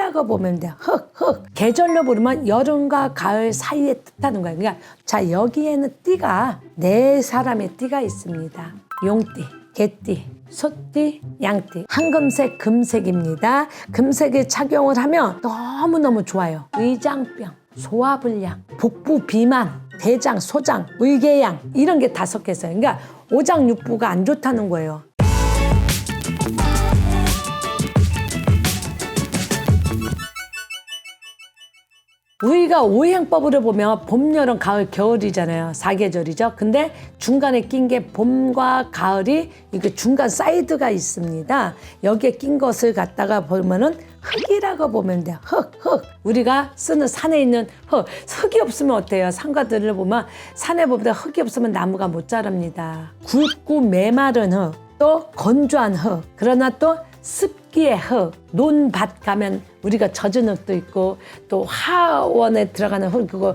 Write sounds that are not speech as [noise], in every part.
흙이라고 보면 돼요. 흙, 흙. 계절로 부르면 여름과 가을 사이에 뜻하는 거예요. 그러니까 자 여기에는 띠가 네 사람의 띠가 있습니다. 용띠, 개띠, 소띠, 양띠. 황금색, 금색입니다. 금색을 착용을 하면 너무너무 좋아요. 의장병, 소화불량, 복부 비만, 대장, 소장, 의궤양 이런 게 다섯 개 있어요. 그러니까 오장육부가 안 좋다는 거예요. 우리가 오행법으로 보면 봄, 여름, 가을, 겨울이잖아요. 사계절이죠. 근데 중간에 낀 게 봄과 가을이 이게 중간 사이드가 있습니다. 여기에 낀 것을 갖다가 보면은 흙이라고 보면 돼요. 흙, 흙. 우리가 쓰는 산에 있는 흙. 흙이 없으면 어때요? 산과들을 보면 산에 보면 흙이 없으면 나무가 못 자랍니다. 굵고 메마른 흙. 또 건조한 흙. 그러나 또 습기의 흙, 논밭 가면 우리가 젖은 흙도 있고 또 하원에 들어가는 흙, 그거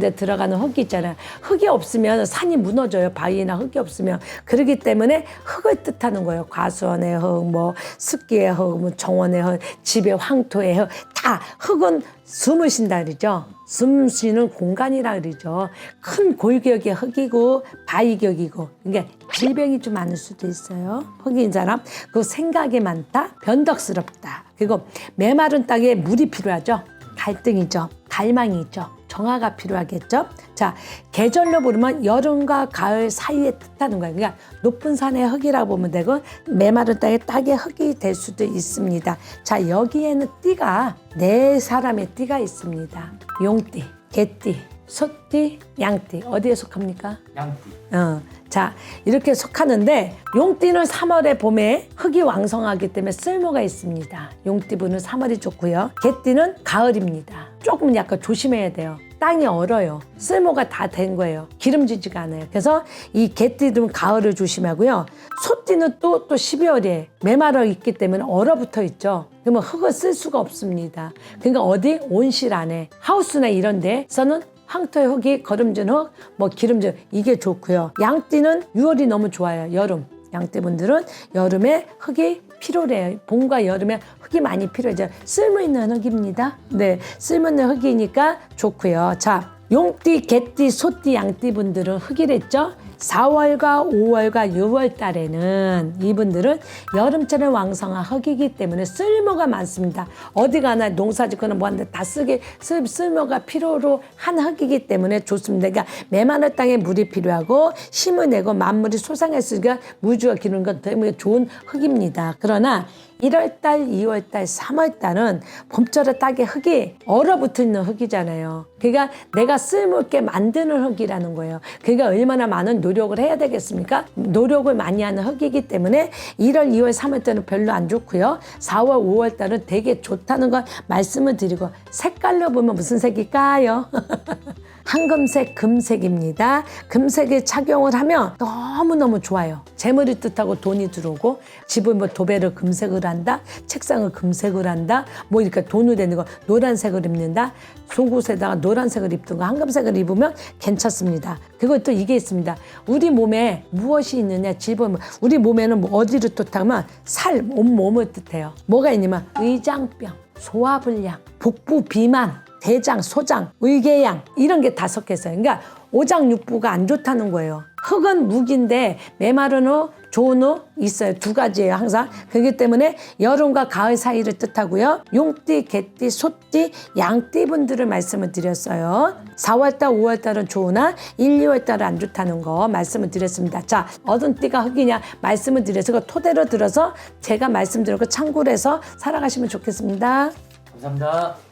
데 들어가는 흙이 있잖아요. 흙이 없으면 산이 무너져요. 바위나 흙이 없으면. 그렇기 때문에 흙을 뜻하는 거예요. 과수원의 흙, 뭐 습기의 흙, 뭐 정원의 흙, 집의 황토의 흙, 다 흙은 숨을 쉰다 그러죠. 숨 쉬는 공간이라 그러죠. 큰 골격의 흙이고 바위격이고 그러니까 질병이 좀 많을 수도 있어요. 흙인 사람 그 생각이 많다, 변덕스럽다. 그리고 메마른 땅에 물이 필요하죠. 갈등이죠. 갈망이 있죠. 정화가 필요하겠죠. 자, 계절로 부르면 여름과 가을 사이에 뜻하는 거예요. 그러니까 높은 산의 흙이라고 보면 되고 메마른 땅에 딱의 흙이 될 수도 있습니다. 자, 여기에는 띠가 네 사람의 띠가 있습니다. 용띠, 개띠, 소띠, 양띠. 어디에 속합니까? 양띠. 어, 자 이렇게 속하는데 용띠는 3월에 봄에 흙이 왕성하기 때문에 쓸모가 있습니다. 용띠분은 3월이 좋고요. 개띠는 가을입니다. 조금 약간 조심해야 돼요. 땅이 얼어요. 쓸모가 다 된 거예요. 기름지지가 않아요. 그래서 이 개띠들은 가을을 조심하고요. 소띠는 또, 또 12월에 메마르 있기 때문에 얼어붙어 있죠. 그러면 흙을 쓸 수가 없습니다. 그러니까 어디 온실 안에 하우스나 이런 데서는 황토의 흙이 거름진 흙, 뭐 기름진 흙, 이게 좋고요. 양띠는 6월이 너무 좋아요. 여름. 양띠분들은 여름에 흙이 필요해요. 봄과 여름에 흙이 많이 필요해요. 쓸모 있는 흙입니다. 네, 쓸모 있는 흙이니까 좋고요. 자, 용띠, 개띠, 소띠, 양띠 분들은 흙이랬죠. 4월과 5월과 6월 달에는 이분들은 여름철에 왕성한 흙이기 때문에 쓸모가 많습니다. 어디 가나 농사 짓거나 뭐 하는데 다 쓰게 쓸, 쓸모가 필요로 한 흙이기 때문에 좋습니다. 그러니까 메마른 땅에 물이 필요하고 힘을 내고 만물이 소상했으니까 무주가 기르는 것 때문에 좋은 흙입니다. 그러나 1월달, 2월달, 3월달은 봄철에 딱의 흙이 얼어붙어 있는 흙이잖아요. 그러니까 내가 쓸모있게 만드는 흙이라는 거예요. 그러니까 얼마나 많은 노력을 해야 되겠습니까? 노력을 많이 하는 흙이기 때문에 1월, 2월, 3월 때는 별로 안 좋고요. 4월, 5월 달은 되게 좋다는 걸 말씀을 드리고 색깔로 보면 무슨 색일까요? [laughs] 황금색, 금색입니다. 금색을 착용을 하면 너무너무 좋아요. 재물이 뜻하고 돈이 들어오고 집을 뭐 도배를 금색으로 한다, 책상을 금색으로 한다, 뭐 이렇게 돈을 되는 거 노란색을 입는다, 속옷에다가 노란색을 입든가 황금색을 입으면 괜찮습니다. 또 이게 있습니다. 우리 몸에 무엇이 있느냐 집은 우리 몸에는 뭐 어디를 뜻하면 살, 온 몸을 뜻해요. 뭐가 있냐면 의장병, 소화불량, 복부 비만, 대장, 소장, 의궤양 이런 게 다섯 개 있어요. 그러니까 오장육부가 안 좋다는 거예요. 흙은 무기인데 메마른 후 좋은 후 있어요. 두 가지예요, 항상. 그렇기 때문에 여름과 가을 사이를 뜻하고요. 용띠, 개띠, 소띠, 양띠 분들을 말씀을 드렸어요. 4월달, 5월달은 좋으나 1, 2월달은 안 좋다는 거 말씀을 드렸습니다. 자, 어떤 띠가 흙이냐 말씀을 드려서 그 토대로 들어서 제가 말씀드린 거 참고를 해서 살아가시면 좋겠습니다. 감사합니다.